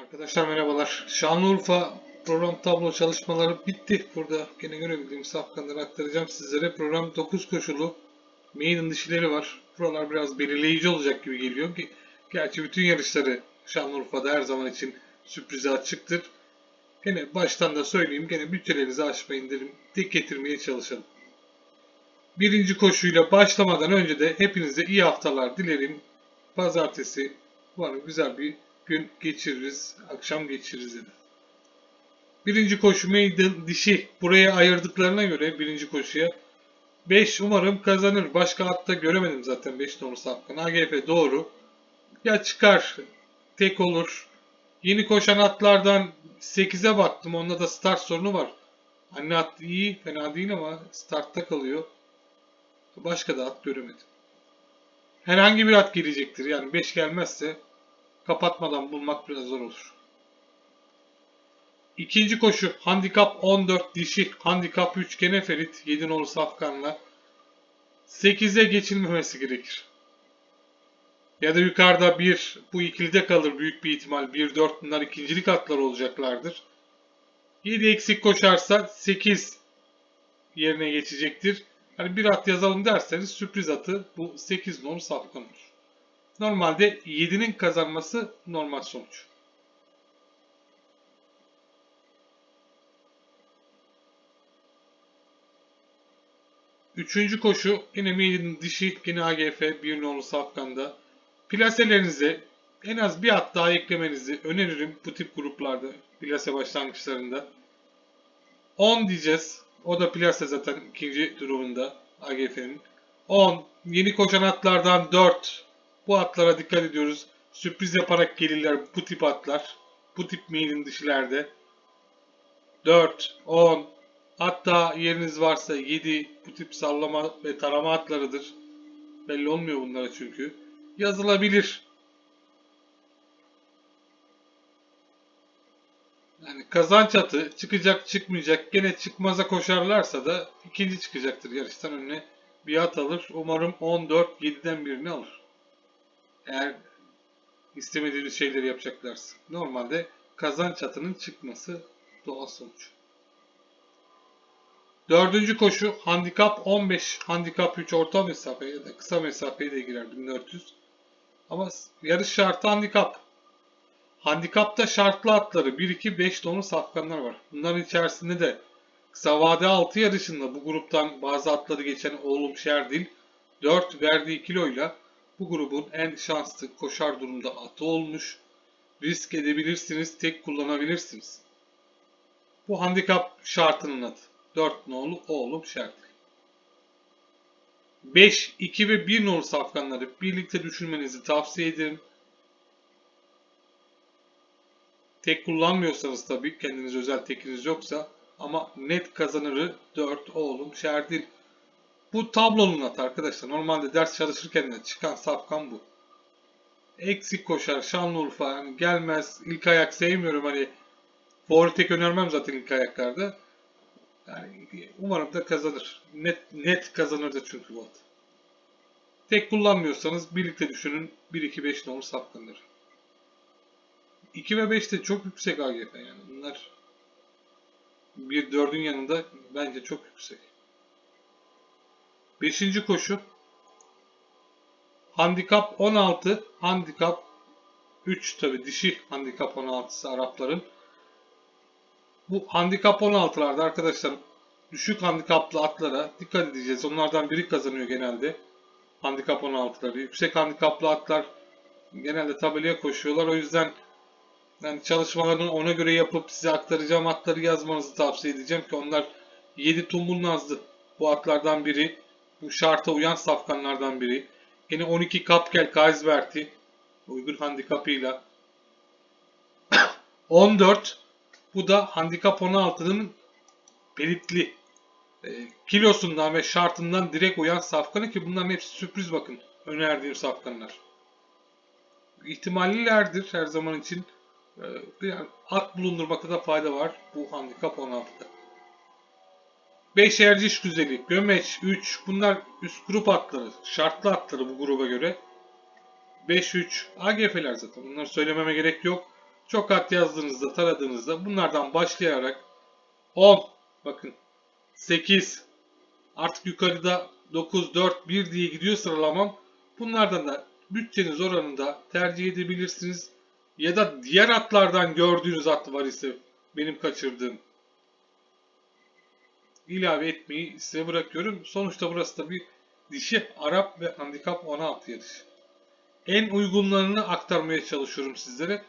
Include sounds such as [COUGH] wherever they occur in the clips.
Arkadaşlar merhabalar. Şanlıurfa program tablo çalışmaları bitti. Burada gene görebildiğim safkanları aktaracağım sizlere. Program 9 koşulu. Maiden dişileri var. Buralar biraz belirleyici olacak gibi geliyor. Ge- Gerçi bütün yarışları Şanlıurfa'da her zaman için sürprize açıktır. Gene baştan da söyleyeyim. Gene bütçelerinizi aşmayın derim. Dik getirmeye çalışalım. Birinci koşuyla başlamadan önce de hepinize iyi haftalar dilerim. Pazartesi umarım güzel bir gün geçiririz. Akşam geçiririz dedi. Birinci koşu maiden dişi buraya ayırdıklarına göre birinci koşuya 5 umarım kazanır. Başka hatta göremedim zaten 5 numaralı safkan. AGF doğru. Ya çıkar tek olur. Yeni koşan atlardan 8'e baktım. Onda da start sorunu var. Anne at iyi fena değil ama startta kalıyor. Başka da at göremedim. Herhangi bir at gelecektir. Yani 5 gelmezse kapatmadan bulmak biraz zor olur. İkinci koşu handikap 14 dişi handikap 3 gene Ferit 7 nolu safkanla 8'e geçilmemesi gerekir. Ya da yukarıda bir bu ikilide kalır büyük bir ihtimal 1-4 bunlar ikincilik atlar olacaklardır. 7 eksik koşarsa 8 yerine geçecektir. Hani bir at yazalım derseniz sürpriz atı bu 8 nolu safkan olur. Normalde 7'nin kazanması normal sonuç. Üçüncü koşu yine Maiden'in dişi yine AGF bir nolu safkanda. Plaselerinize en az bir at daha eklemenizi öneririm bu tip gruplarda plase başlangıçlarında. 10 diyeceğiz. O da plase zaten ikinci durumunda AGF'nin. 10. Yeni koşan atlardan 4. Bu atlara dikkat ediyoruz. Sürpriz yaparak gelirler bu tip atlar. Bu tip mailin dişilerde. 4, 10, hatta yeriniz varsa 7 bu tip sallama ve tarama atlarıdır. Belli olmuyor bunlara çünkü. Yazılabilir. Yani kazanç atı çıkacak çıkmayacak gene çıkmaza koşarlarsa da ikinci çıkacaktır yarıştan önüne bir at alır. Umarım 14 7'den birini alır. Eğer istemediğiniz şeyleri yapacaklarsa. Normalde kazanç atının çıkması doğal sonuç. Dördüncü koşu handikap 15, handikap 3 orta mesafe ya da kısa mesafeye de girer 1400. Ama yarış şartı handikap. Handikapta şartlı atları 1, 2, 5 donu safkanlar var. Bunların içerisinde de kısa vade 6 yarışında bu gruptan bazı atları geçen Oğlum Şerdil 4 verdiği kiloyla bu grubun en şanslı koşar durumda atı olmuş. Risk edebilirsiniz, tek kullanabilirsiniz. Bu handikap şartının adı. 4 nolu oğlum Şerdil. 5, 2 ve 1 nolu safkanları birlikte düşünmenizi tavsiye ederim. Tek kullanmıyorsanız tabii kendiniz özel tekiniz yoksa ama net kazanırı 4 oğlum Şerdil. Bu tablonun atı arkadaşlar. Normalde ders çalışırken de çıkan safkan bu. Eksik koşar Şanlıurfa yani gelmez. İlk ayak sevmiyorum hani. Favori tek önermem zaten ilk ayaklarda. Yani umarım da kazanır. Net net kazanır da çünkü bu at. Tek kullanmıyorsanız birlikte düşünün 1-2-5 ne olur saptanır. 2 ve 5 de çok yüksek AGF yani. Bunlar bir dördün yanında bence çok yüksek. Beşinci koşu. Handikap 16, handikap 3 tabi dişi handikap 16'sı Arapların. Bu handikap 16'larda arkadaşlar düşük handikaplı atlara dikkat edeceğiz. Onlardan biri kazanıyor genelde. Handikap 16'ları. Yüksek handikaplı atlar genelde tabelaya koşuyorlar. O yüzden yani çalışmalarını ona göre yapıp size aktaracağım atları yazmanızı tavsiye edeceğim ki onlar 7 tumbul nazlı. Bu atlardan biri. Bu şarta uyan safkanlardan biri. Yine 12 Kapkel Kaisberti uygun handikapıyla. [COUGHS] 14 bu da handikap 16'nın belitli e, kilosundan ve şartından direkt uyan safkanı ki bunların hepsi sürpriz bakın önerdiğim safkanlar. İhtimallilerdir her zaman için. E, yani at bulundurmakta da fayda var bu handikap 16'da. 5 Erciş Güzeli, Gömeç 3 bunlar üst grup atları, şartlı atları bu gruba göre. 5-3 AGF'ler zaten bunları söylememe gerek yok. Çok at yazdığınızda, taradığınızda bunlardan başlayarak 10, bakın 8, artık yukarıda 9, 4, 1 diye gidiyor sıralamam. Bunlardan da bütçeniz oranında tercih edebilirsiniz. Ya da diğer atlardan gördüğünüz at var ise benim kaçırdığım ilave etmeyi size bırakıyorum. Sonuçta burası da bir dişi Arap ve handikap 16 yarışı. En uygunlarını aktarmaya çalışıyorum sizlere.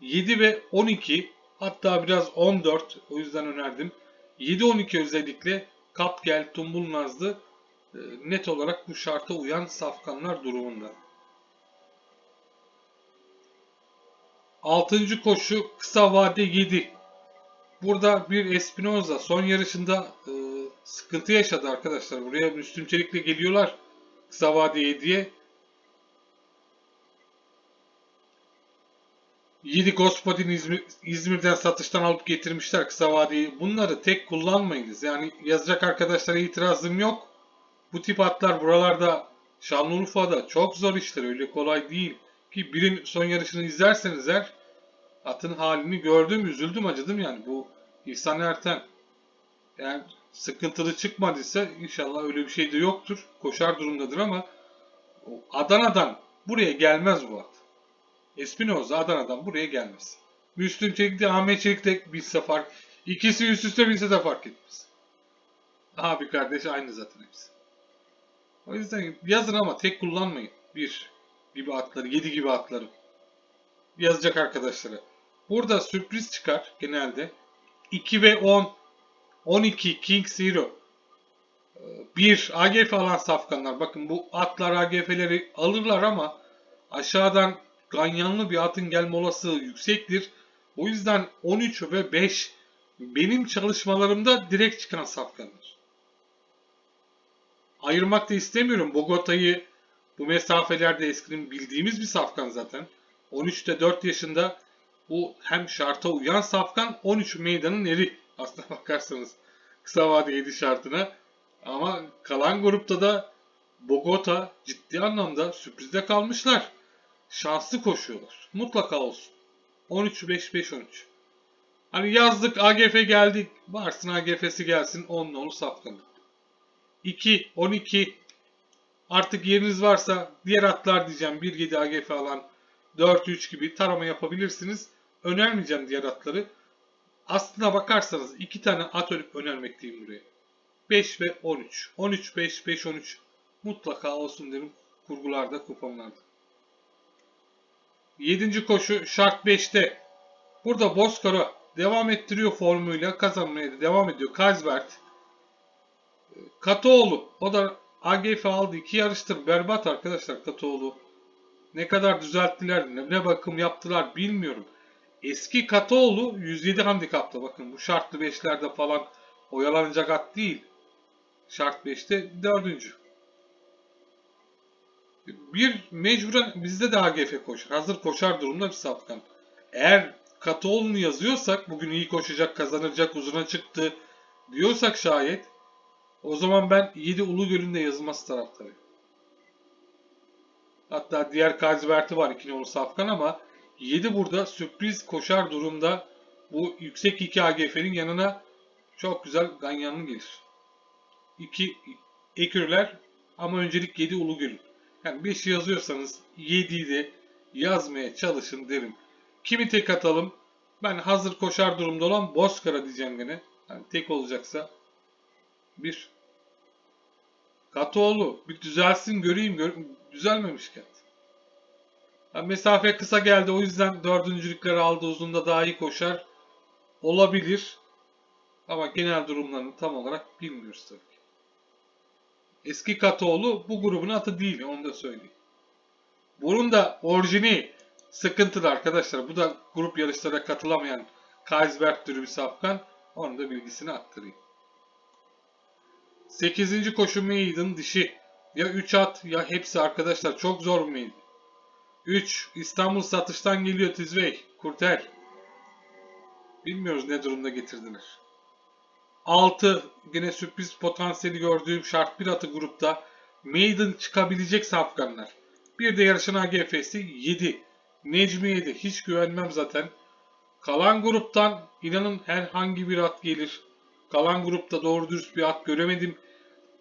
7 ve 12 hatta biraz 14 o yüzden önerdim. 7-12 özellikle Kapgel, Tumbul Nazlı e, net olarak bu şarta uyan safkanlar durumunda. Altıncı koşu kısa vade 7. Burada bir Espinoza son yarışında e, sıkıntı yaşadı arkadaşlar. Buraya Müslüm Çelik'le geliyorlar kısa vade 7'ye. 7 Gospodin İzmir, İzmir'den satıştan alıp getirmişler kısa vadeyi. Bunları tek kullanmayınız. Yani yazacak arkadaşlara itirazım yok. Bu tip atlar buralarda Şanlıurfa'da çok zor işler. Öyle kolay değil. Ki birin son yarışını izlerseniz eğer atın halini gördüm, üzüldüm, acıdım yani. Bu İhsan Erten yani sıkıntılı çıkmadıysa inşallah öyle bir şey de yoktur. Koşar durumdadır ama Adana'dan buraya gelmez bu at. Espinoza Adana'dan buraya gelmez. Müslüm Çelik de Ahmet Çelik de bilse fark. İkisi üst üste bilse de fark etmez. Abi kardeş aynı zaten hepsi. O yüzden yazın ama tek kullanmayın. Bir gibi atları, yedi gibi atları. Yazacak arkadaşlara. Burada sürpriz çıkar genelde. 2 ve 10. 12 King Zero. 1 AGF alan safkanlar. Bakın bu atlar AGF'leri alırlar ama aşağıdan ganyanlı bir atın gelme olasılığı yüksektir. O yüzden 13 ve 5 benim çalışmalarımda direkt çıkan safkanlar. Ayırmak da istemiyorum. Bogota'yı bu mesafelerde eskiden bildiğimiz bir safkan zaten. 13'te 4 yaşında bu hem şarta uyan safkan 13 meydanın eri aslına [LAUGHS] bakarsanız kısa vade 7 şartına. Ama kalan grupta da Bogota ciddi anlamda sürprizde kalmışlar. Şanslı koşuyorlar. Mutlaka olsun. 13-5-5-13. Hani yazdık AGF geldik. Varsın AGF'si gelsin. 10 onu safkanı. 2, 12. Artık yeriniz varsa diğer atlar diyeceğim. 1-7 AGF alan 4-3 gibi tarama yapabilirsiniz. Önermeyeceğim diğer atları. Aslına bakarsanız iki tane at önüp önermekteyim buraya. 5 ve 13. 13, 5, 5, 13 mutlaka olsun derim kurgularda, kupamlarda. 7. koşu şart 5'te. Burada Bozkara devam ettiriyor formuyla kazanmaya da devam ediyor. Kaysbert. Katoğlu. O da AGF aldı. iki yarıştır. Berbat arkadaşlar Katoğlu. Ne kadar düzelttiler, ne bakım yaptılar bilmiyorum. Eski Katoğlu 107 handikapta. Bakın bu şartlı 5'lerde falan oyalanacak at değil. Şart 5'te dördüncü. Bir mecburen bizde de AGF koşar. Hazır koşar durumda bir safkan. Eğer Katoğlu'nu yazıyorsak bugün iyi koşacak, kazanacak, uzuna çıktı diyorsak şayet o zaman ben 7 Ulu Gölü'nde yazılması taraftarıyım. Hatta diğer Kazbert'i var 2 nolu safkan ama 7 burada sürpriz koşar durumda bu yüksek 2 AGF'nin yanına çok güzel ganyanlı gelir. 2 ekürler ama öncelik 7 Ulugöl'ün. Yani 5 yazıyorsanız 7'yi de yazmaya çalışın derim. Kimi tek atalım? Ben hazır koşar durumda olan Bozkara diyeceğim gene. Yani tek olacaksa bir Katoğlu bir düzelsin göreyim. Gör düzelmemiş kat. Mesafe kısa geldi o yüzden dördüncülükleri aldı uzunda daha iyi koşar. Olabilir. Ama genel durumlarını tam olarak bilmiyoruz tabii ki. Eski Katoğlu bu grubun atı değil onu da söyleyeyim. Bunun da orijini sıkıntılı arkadaşlar. Bu da grup yarışlara katılamayan Kaisberg türü bir safkan. Onun da bilgisini aktarayım. 8. koşu Maiden dişi. Ya 3 at ya hepsi arkadaşlar. Çok zor bir Maiden. 3. İstanbul satıştan geliyor Tizvey. Kurtel. Bilmiyoruz ne durumda getirdiler. 6. Yine sürpriz potansiyeli gördüğüm şart bir atı grupta. Maiden çıkabilecek safkanlar. Bir de yarışın AGF'si 7. Necmiye'de hiç güvenmem zaten. Kalan gruptan inanın herhangi bir at gelir. Kalan grupta doğru dürüst bir at göremedim.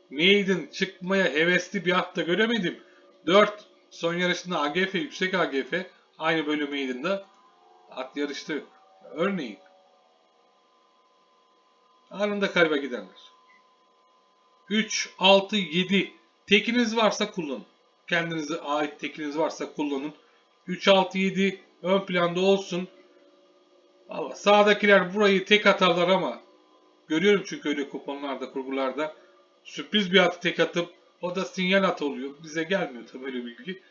Maiden çıkmaya hevesli bir at da göremedim. 4 son yarışında AGF yüksek AGF aynı böyle Maiden'da at yarışta yok. Örneğin anında kayba giderler. 3, 6, 7 tekiniz varsa kullanın. Kendinize ait tekiniz varsa kullanın. 3, 6, 7 ön planda olsun. Valla sağdakiler burayı tek atarlar ama görüyorum çünkü öyle kuponlarda, kurgularda sürpriz bir atı tek atıp o da sinyal atı oluyor. Bize gelmiyor tabii öyle bilgi.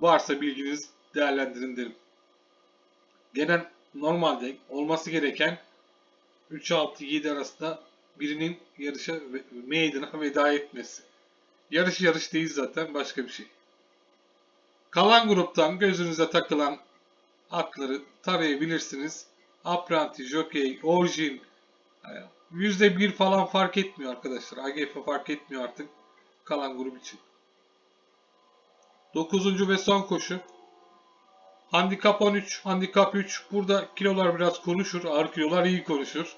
Varsa bilginiz değerlendirin derim. Genel normalde olması gereken 3-6-7 arasında birinin yarışa meydana veda etmesi. Yarış yarış değil zaten başka bir şey. Kalan gruptan gözünüze takılan atları tarayabilirsiniz. Apprenti, Jockey, Orjin, %1 falan fark etmiyor arkadaşlar. AGF fark etmiyor artık kalan grup için. 9. ve son koşu. Handikap 13, handikap 3. Burada kilolar biraz konuşur. Ağır kilolar iyi konuşur.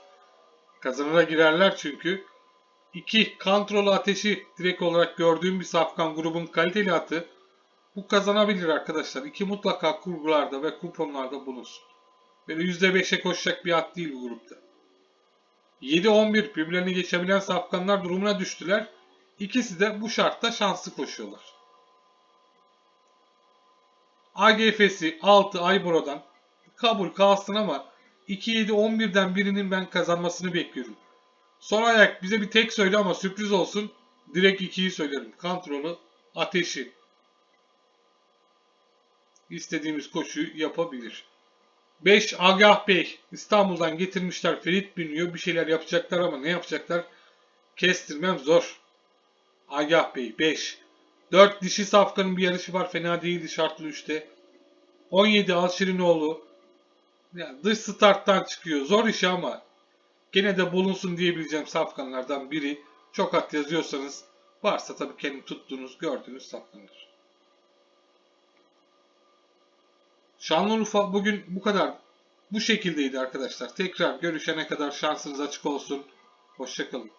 Kazanına girerler çünkü. 2. Kantrol ateşi direkt olarak gördüğüm bir safkan grubun kaliteli atı. Bu kazanabilir arkadaşlar. 2 mutlaka kurgularda ve kuponlarda bulunsun. Böyle %5'e koşacak bir at değil bu grupta. 7-11 birbirlerini geçebilen safkanlar durumuna düştüler. İkisi de bu şartta şanslı koşuyorlar. AGF'si 6 Aybora'dan kabul kalsın ama 2-7-11'den birinin ben kazanmasını bekliyorum. Son ayak bize bir tek söyle ama sürpriz olsun. Direkt 2'yi söylerim. Kontrolü, ateşi. İstediğimiz koşuyu yapabilir. 5 Agah Bey. İstanbul'dan getirmişler. Ferit biniyor. Bir şeyler yapacaklar ama ne yapacaklar? Kestirmem zor. Agah Bey 5. 4 dişi safkanın bir yarışı var. Fena değildi şartlı 3'te. 17 Alşirinoğlu. Yani dış starttan çıkıyor. Zor iş ama gene de bulunsun diyebileceğim safkanlardan biri. Çok at yazıyorsanız varsa tabii kendi tuttuğunuz, gördüğünüz safkanlar. Şanlıurfa bugün bu kadar. Bu şekildeydi arkadaşlar. Tekrar görüşene kadar şansınız açık olsun. Hoşçakalın.